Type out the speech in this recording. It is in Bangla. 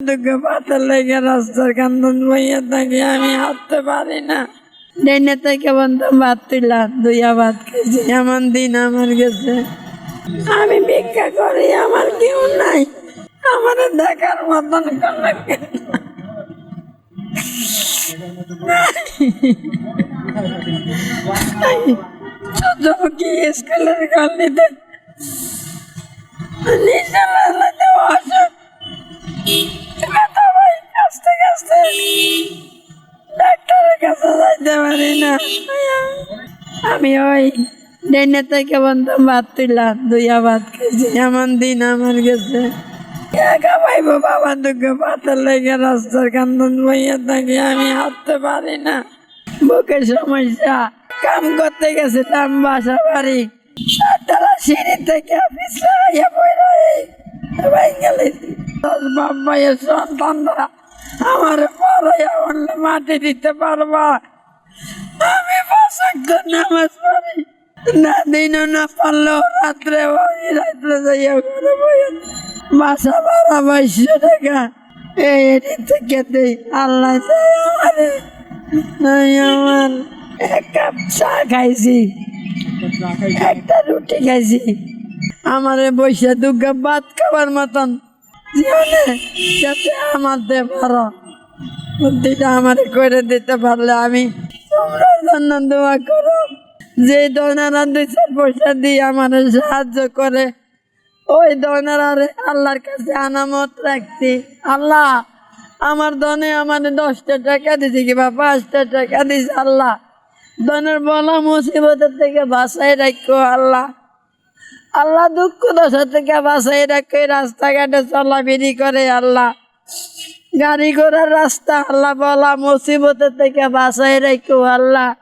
দুঃখ রাস্তার বইয়া আমি হাঁটতে পারি না। ভাত খেয়েছি এমন দিন আমার গেছে। আমি ভিক্ষা আমার নাই। আমার দেখার মতন স্কুলের নিচে পারি না। আমি ওই ডেনে থেকে বন্ধ ভাত তুলা দুইয়া ভাত খেয়েছি। এমন দিন আমার গেছে একা পাইবো বাবা দুঃখ পাতার লেগে রাস্তার কান্দন বইয়া থাকি, আমি হাঁটতে পারি না। বুকের সমস্যা, কাম করতে গেছিলাম বাসা বাড়ি। তারা সিঁড়ি থেকে পিছলে আইয়া পড়ে গেলে দশ বাপ ভাইয়ের সন্তানরা আমার বললে, মাটি দিতে পারবা? আমি পাঁচক্ত নামাজ পড়ি। না দিনও না পারলেও রাত্রে রাত্রে যাইয়া ঘরে বইয়া বাসা ভাড়া বাইশশো টাকা। আমারে। এক কাপ চা খাইছি। একটা রুটি খাইছি। আমারে বসে দু কাপ ভাত খাবার মতন। জীবনে যাতে আমার দে পারো বুদ্ধিটা আমারে করে দিতে পারলে আমি তোমরা জন্য দোয়া করো। যে দোনারা দুই চার পয়সা দিয়ে আমার সাহায্য করে, ওই দোনারে আল্লাহর কাছে আনামত রাখছি। আল্লাহ, আমার দনে আমার দশটা টাকা দিছে কিংবা পাঁচটা টাকা দিছে আল্লাহ। দনের বলা মুসিবতের থেকে বাসায় রাখো আল্লাহ। আল্লাহ দুঃখ দশা থেকে বাসায় রাখো রাস্তাঘাটে চলাফেরি করে আল্লাহ। গাড়ি ঘোড়ার রাস্তা আল্লাহ বলা মুসিবতের থেকে বাসায় রেখো আল্লাহ।